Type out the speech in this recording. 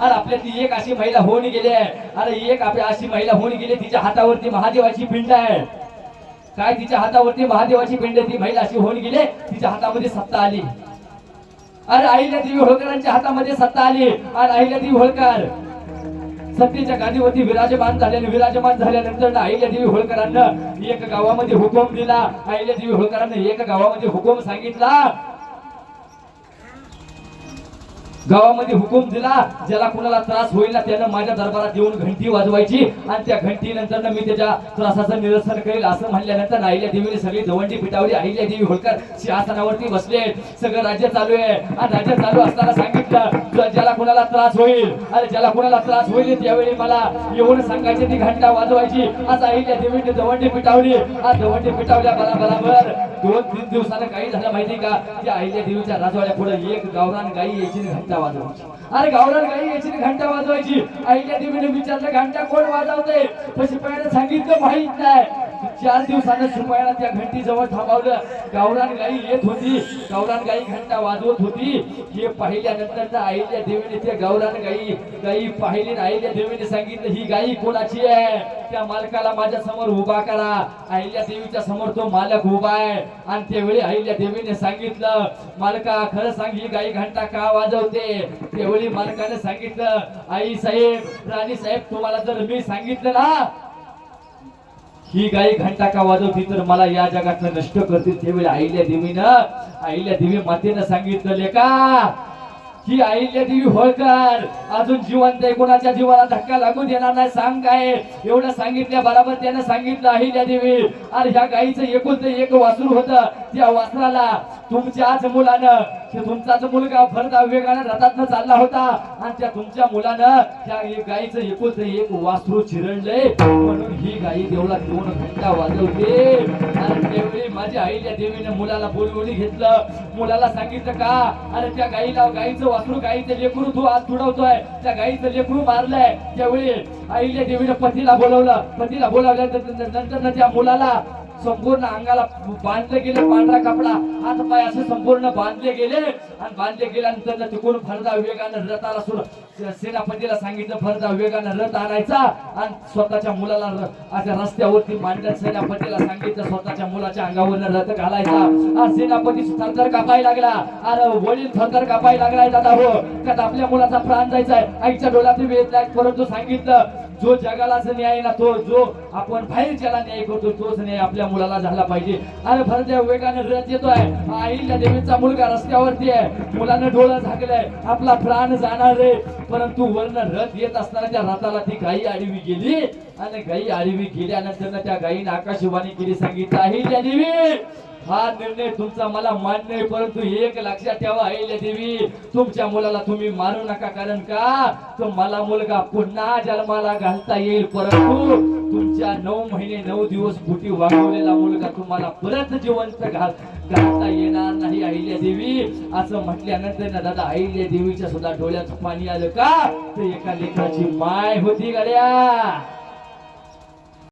अरे आपल्यातली एक अशी महिला होऊन गेली आहे. अरे एक आपली अशी महिला होऊन गेली तिच्या हातावरती महादेवाची पिंड आहे. काय तिच्या हातावरती महादेवाची पिंड ती महिला अशी होऊन गेली तिच्या हातामध्ये सत्ता आली. अरे अहिल्या देवी होळकरांच्या हातामध्ये सत्ता आली. अरे अहिल्या देवी होळकर. सत्तेच्या गादीवरती विराजमान झाले विराजमान झाल्यानंतर ना अहिल्या देवी होळकरांना एक गावामध्ये हुकूम दिला. अहिल्या देवी होळकरांना एक गावामध्ये हुकूम सांगितला. गावामध्ये हुकूम दिला ज्याला कुणाला त्रास होईल ना त्यानं माझ्या दरबारात येऊन घंटी वाजवायची आणि त्या घंटी नंतर मी त्याच्या त्रासाचं निरसन करेल असं म्हणल्यानंतर अहिल्या देवीने सगळी दवंडी पिटावली. अहिल्या देवी होळकर सिंहासनावरती बसले सगळं राज्य चालू आहे. आणि राज्य चालू असताना सांगितलं ज्याला कुणाला त्रास होईल अरे ज्याला कुणाला त्रास होईल त्यावेळी मला येऊन सांगायची ती घंटा वाजवायची. आज अहिल्या देवीने दवंडी पिटावली. आज दवंडी पिटावल्या मला बराबर दोन तीन दिवसानं काही झालं माहिती का? त्या अहिल्या देवीच्या राजवाड्या पुढे एक गावरान गाई यायची आणि घंटा वाजवायची. अरे गावरान गाई याची घंटा वाजवायची. अहिल्या देवीने विचारलं घंटा कोण वाजवते तशी पहिल्या सांगितलं माहीत नाही. चार दिवसानं शिपायाला त्या घंटीजवळ थांबवलं. गावरान गाई येत होती. गावरान गाई घंटा वाजवत होती. हे पाहिल्यानंतर ना देवीने त्या गावरान गाई गाई पाहिली आणि देवीने सांगितलं ही गाई कोणाची आहे? त्या मालकाला माझ्यासमोर उभा करा. अहिल्या देवीच्या समोर तो मालक उभा आहे. आणि त्यावेळी अहिल्या देवीने सांगितलं मालका खरं सांग ही गाई घंटा का वाजवते? त्यावेळी मालकाने सांगितलं आई साहेब राणी साहेब तुम्हाला जर मी सांगितलं ना ही गाई घंटाका वाजवती तर मला या जगातलं नष्ट करतील त्यावेळी आईल्या देवीनं. आईल्या देवी मातेनं सांगितलं लेका ही आईच्या देवी होळकर अजून जिवंत आहे कोणाच्या जीवाला धक्का लागू देणार नाही सांग काय एवढं सांगितल्या बरोबर त्यानं सांगितलं अहिल्या देवी. अरे ह्या गाईचं एकूण एक वासरू होतं त्या वासराला तुमच्याच मुलानं तुमचाच मुलगा भरता वेगानं रथातनं चालला होता. आणि त्या तुमच्या मुलानं त्या गाईचं एकूण एक वासरू चिरडलंय. म्हणून ही गाई देवला दोन घंटा वाजवते. आणि माझ्या आईच्या देवीने मुलाला बोलवली घेतलं. मुलाला सांगितलं का अरे त्या गाईला गाईचं वासरू गाईचं लेकरू तू आज तुडवतोय त्या गाईचं लेकरू मारलंय. त्यावेळी आईच्या देवीने पतीला बोलवलं. पतीला बोलावल्यानंतर नंतर त्या मुलाला संपूर्ण अंगाला बांधले गेले पांढरा कपडा हात पाय असे संपूर्ण बांधले गेले. आणि बांधले गेल्यानंतर तिकडून फरदा रथ आला सुरू सेनापतीला सांगितलं फरदा वेगानं रथ आणायचा. आणि स्वतःच्या मुलाला अशा रस्त्यावरती मांडत सेनापतीला सांगितलं स्वतःच्या मुलाच्या अंगावर रथ घालायचा. आणि सेनापती थरथर कापाय लागला. अरे वडील थरथर कापाय लागलाय दादा हो. त्यात आपल्या मुलाचा प्राण जायचा आईच्या डोळ्यात वेध परंतु सांगितलं जो जगालाच न्याय ना तो जो आपण बाहेर ज्याला न्याय करतो तोच न्याय आपल्या मुलाला झाला पाहिजे. अरे भर त्या वेगाने रथ येतोय. आईला देवीचा मुलगा रस्त्यावरती आहे. मुलानं डोळं झाकलाय. आपला प्राण जाणार आहे. परंतु वर्ण रथ येत असताना त्या रथाला ती गाई आडवी गेली. आणि गाई आडवी गेल्यानंतर त्या गाईने आकाशवाणी केली सांगितलं अहिल्या देवी हा निर्णय तुमचा मला मान्य आहे परंतु एक लक्षात ठेवा अहिल्या देवी. तुमच्या मुलाला तुम्ही मारू नका कारण का? तो मला मुलगा पुन्हा जन्माला घालता येईल परंतु तुमच्या नऊ महिने नऊ दिवस बुटी वागवलेला मुलगा तुम्हाला परत जिवंत घाल घालता येणार नाही अहिल्या देवी. असं म्हटल्यानंतर ना दादा अहिल्या देवीच्या सुद्धा डोळ्यात पाणी आलं का? ते एका लेकराची माय होती गड्या.